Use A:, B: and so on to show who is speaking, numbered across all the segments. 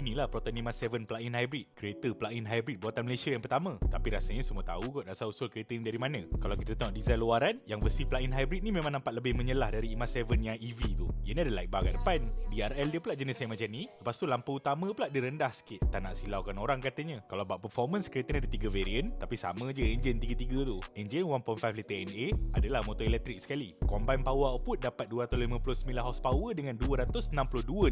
A: Inilah Proton Nima 7 plug-in hybrid, kereta plug-in hybrid buatan Malaysia yang pertama. Tapi rasanya semua tahu kot asal usul kereta ini dari mana. Kalau kita tengok desain luaran, yang versi plug-in hybrid ni memang nampak lebih menyelah dari IMA 7 yang EV tu. Ini ada light bar kat depan. DRL dia pula jenis yang macam ni. Lepas tu lampu utama pula dia rendah sikit. Tak nak silaukan orang katanya. Kalau bab performance, kereta ni ada 3 variant. Tapi sama je enjin tiga-tiga tu. Enjin 1.5 liter NA adalah motor elektrik sekali. Combine power output dapat 259 horsepower dengan 262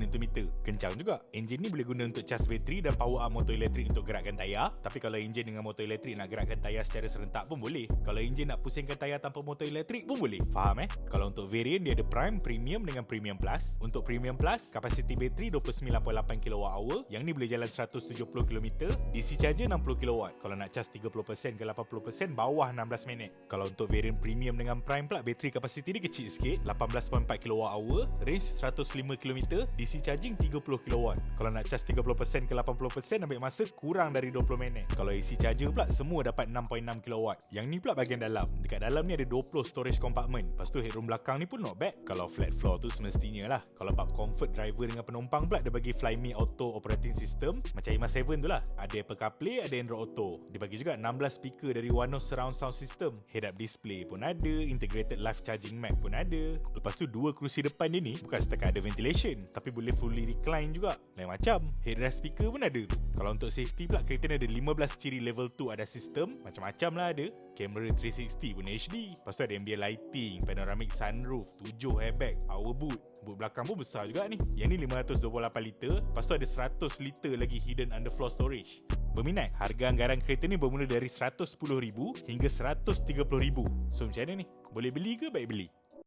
A: Nm. Kencang juga. Enjin ni boleh guna untuk cas bateri dan power up motor elektrik untuk gerakkan tayar. Tapi kalau enjin dengan motor elektrik nak gerakkan tayar secara serentak pun boleh. Kalau enjin nak pusingkan tayar tanpa motor elektrik pun boleh. Faham eh? Kalau untuk variant dia ada Prime, Premium dengan Premium Plus. Untuk Premium Plus, kapasiti bateri 29.8 kWh. Yang ni boleh jalan 170 km. DC charger 60 kW. Kalau nak cas 30% ke 80% bawah 16 minit. Kalau untuk variant Premium dengan Prime pula, bateri kapasiti dia kecil sikit. 18.4 kWh. Range 105 km. DC charging 30 kW. Kalau nak cas 30% ke 80% ambil masa kurang dari 20 minit. Kalau AC charger pula semua dapat 6.6 kW. Yang ni pula bahagian dalam. Dekat dalam ni ada 20 storage compartment. Lepas tu headroom belakang ni pun not bad. Kalau flat floor tu semestinya lah. Kalau bab comfort driver dengan penumpang pula dia bagi Flyme Auto operating system macam IMA 7 tu lah. Ada Apple CarPlay, ada Android Auto. Dia bagi juga 16 speaker dari Wano surround sound system. Head up display pun ada, integrated live charging mat pun ada. Lepas tu dua kerusi depan dia ni bukan setakat ada ventilation tapi boleh fully recline juga. Lain macam. Headrest speaker pun ada tu. Kalau untuk safety pula kereta ni ada 15 ciri level 2 ada sistem. Macam-macam lah ada. Kamera 360 pun HD. Lepas tu ada ambient lighting, panoramic sunroof, 7 airbag, power boot. Boot belakang pun besar juga ni. Yang ni 528 liter. Lepas tu ada 100 liter lagi hidden underfloor storage. Berminat? Harga anggaran kereta ni bermula dari RM110,000 hingga RM130,000. So macam mana ni? Boleh beli ke baik beli?